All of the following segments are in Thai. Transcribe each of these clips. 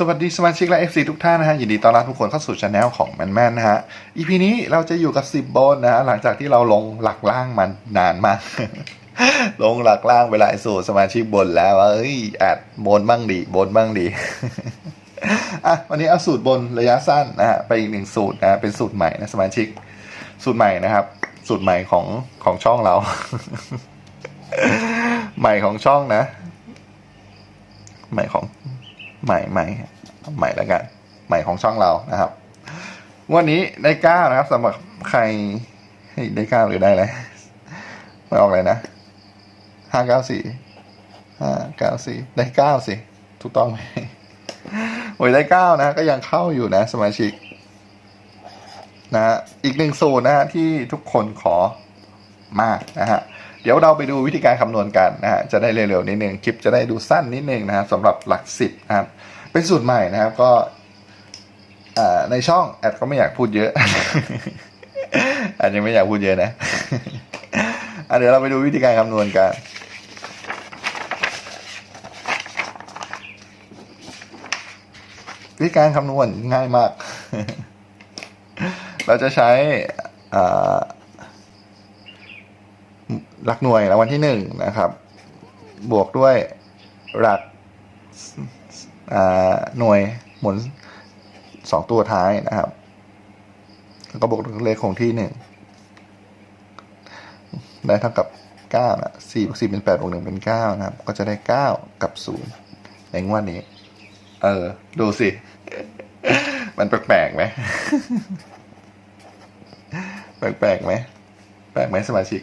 สวัสดีสมาชิกและ FC ทุกท่านนะฮะยินดีต้อนรับทุกคนเข้าสู่ช anel ของแมนแมนนะฮะ EP นี้เราจะอยู่กับ 10 โบนนะฮะหลังจากที่เราลงหลักล่างมันนานมาก ลงหลักล่างไปหลายสูตรสมาชิกบนแล้วว่าเอ้ยแอดบนบ้างดีบนบ้างดี อะวันนี้เอาสูตรบนระยะสั้นนะฮะไปอีกหนึ่งสูตรนะ เป็นสูตรใหม่นะสมาชิก สูตรใหม่นะครับ สูตรใหม่ของของช่องเรา ใหม่ของช่องนะ ใหม่ของ ใหม่ใหม่ใหม่แล้วกัน ใหม่ของช่องเรานะครับวันนี้ได้เก้านะครับสำหรับใครเฮ้ได้เก้าหรือได้อะไรไม่ออกเลยนะห้าเก้าสี่ห้าเก้าสี่ได้เก้าสิถูกต้องไหมโอ้ยได้เก้านะ ก็ยังเข้าอยู่นะ สมาชิก นะฮะอีกหนึ่งสูตรนะฮะที่ทุกคนขอมากนะฮะเดี๋ยวเราไปดูวิธีการคำนวณกันนะฮะจะได้เร็วๆนิดนึงคลิปจะได้ดูสั้นนิดนึงนะครับสำหรับหลักสิบนะครับ เป็นสูตรใหม่นะครับก็ในช่องแอดก็ไม่อยากพูดเยอะแอดยังไม่อยากพูดเยอะนะเดี๋ยวเราไปดูวิธีการคำนวณกันวิธีการคำนวณง่ายมาก เราจะใช้หลักหน่วยรางวัลที่หนึ่งนะครับ บวกด้วยหลัก หน่วยหมุนสองตัวท้ายนะครับ แล้วก็บวกด้วยเลขคงที่หนึ่งได้เท่ากับเก้านะสี่บวกสี่เป็นแปดบวกหนึ่งเป็นเก้านะครับ ก็จะได้เก้ากับศูนย์ในงวดนี้ เออ ดูสิ มันแปลกๆไหมแปลกๆไหมแปลกไหมสมาชิก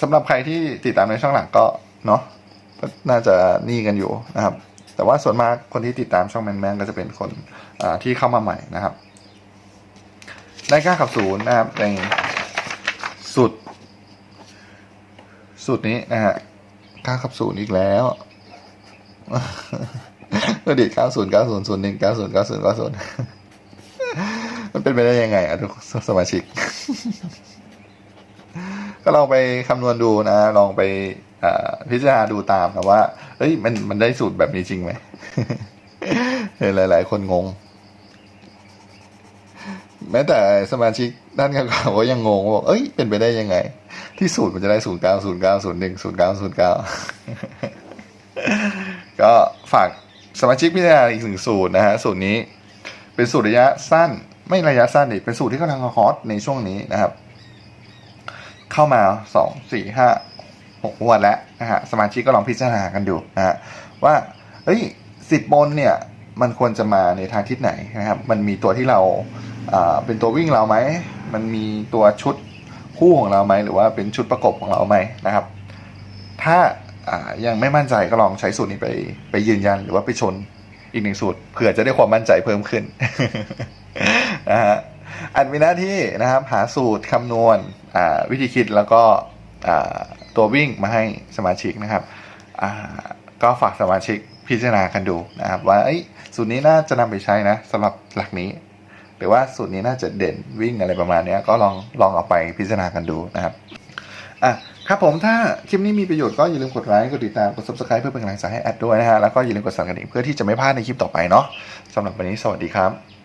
สำหรับใครที่ติดตามในช่องหลังก็เนาะ ก็น่าจะนี่กันอยู่นะครับ แต่ว่าส่วนมากคนที่ติดตามช่องแมนแมนก็จะเป็นคนที่เข้ามาใหม่นะครับ ได้เก้ากับศูนย์นะครับในสุดสุดนี้นะฮะเก้ากับศูนย์อีกแล้วก็ดีเก้าศูนย์เก้าศูนย์ศูนย์หนึ่งเก้าศูนย์เก้าศูนย์เก้าศูนย์มันเป็นไปได้ยังไงอะทุกสมาชิก ก็ลองไปคำนวณดูนะ ลองไป พิจารณาดูตามนะว่าเอ้ยมันมันได้สูตรแบบนี้จริงไหมเห็นหลาย ๆ คนงง แม้แต่สมาชิกด้านเก่าๆก็ยังงงว่าบอกเอ้ยเป็นไปได้ยังไง ที่สูตรมันจะได้ศูนย์เก้าศูนย์เก้าศูนย์หนึ่งศูนย์เก้าศูนย์เก้าก็ฝากสมาชิกพิจารณาอีกหนึ่งสูตรนะฮะสูตรนี้เป็นสูตรระยะสั้น ไม่ระยะสั้นดิเป็นสูตรที่กำลังฮอตในช่วงนี้นะครับ เข้ามาสองสี่ห้า หกงวดแล้วนะฮะสมาชิกก็ลองพิจารณากันดูนะฮะว่าเฮ้ยสิบบนเนี่ยมันควรจะมาในทางทิศไหนนะครับ มันมีตัวที่เราอ่าเป็นตัววิ่งเราไหม มันมีตัวชุดคู่ของเราไหม หรือว่าเป็นชุดประกบของเราไหมนะครับ ถ้ายังไม่มั่นใจก็ลองใช้สูตรนี้ไปไปยืนยันหรือว่าไปชนอีกหนึ่งสูตรเผื่อจะได้ความมั่นใจเพิ่มขึ้นนะฮะอันมีหน้าที่นะครับหาสูตรคำนวณอ่าวิธีคิดแล้วก็อ่า ตัววิ่งมาให้สมาชิกนะครับอ่าก็ฝากสมาชิกพิจารณากันดูนะครับ ว่าเอ้สูตรนี้น่าจะนำไปใช้นะสำหรับหลักนี้ หรือว่าสูตรนี้น่าจะเด่นวิ่งอะไรประมาณเนี้ยก็ลองลองเอาไปพิจารณากันดูนะครับอะครับผมถ้าคลิปนี้มีประโยชน์ก็อย่าลืมกดไลค์กดติดตามกด subscribe เพื่อเป็นกำลังใจให้แอดด้วยนะฮะแล้วก็อย่าลืมกดสั่นกระดิ่งเพื่อที่จะไม่พลาดในคลิปต่อไปเนาะสำหรับวันนี้สวัสดีครับ